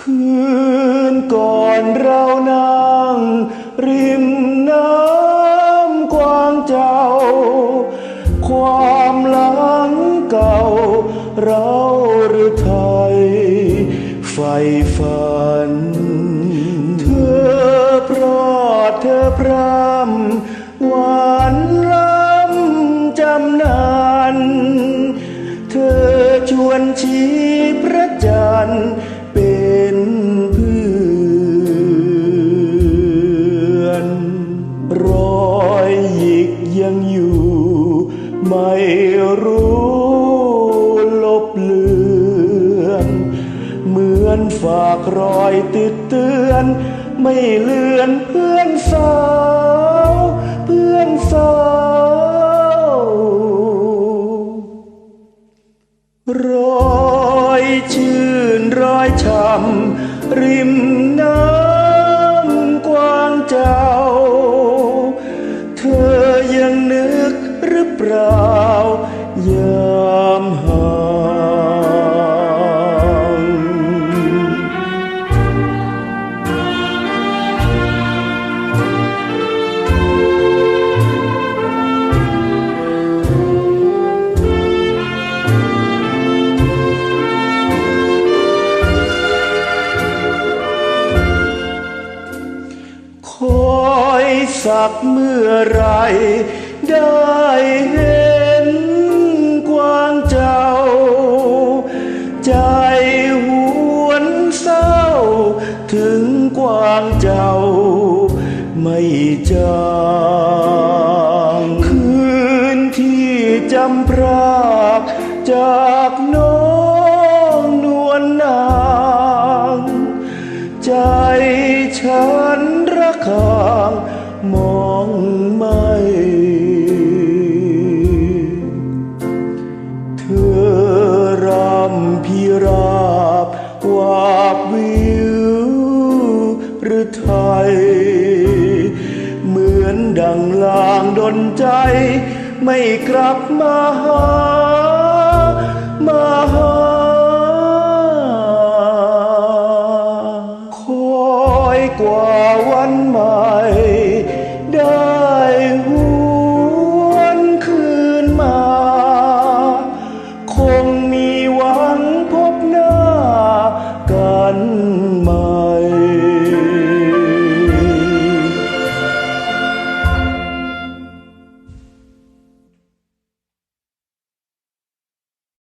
คืนก่อนเรานั่ง ริมน้ำกวางเจ้า ความหลังเก่า เราหรือไทยไฟฝัน เธอพรอดเธอพรำหวานล้ำจำน อยหยิกยังอยู่ ไม่รู้ลบเลือนเหมือนฝากรอยติดเตือน ไม่เลือนเพื่อนสาว เพื่อนสาวรอยชื่นรอยช้ำริม อยสักเมื่อไรได้เห็นกวางเจ้า ใจหวนเศร้า ถึงกวางเจ้า ไม่จางคืนที่จำพรากจากำพิราบวาบวิวหรือไทย เหมือนดังลางดนใจ ไม่กลับมาหา มาหา คอยกว่าวันใหม่ mơ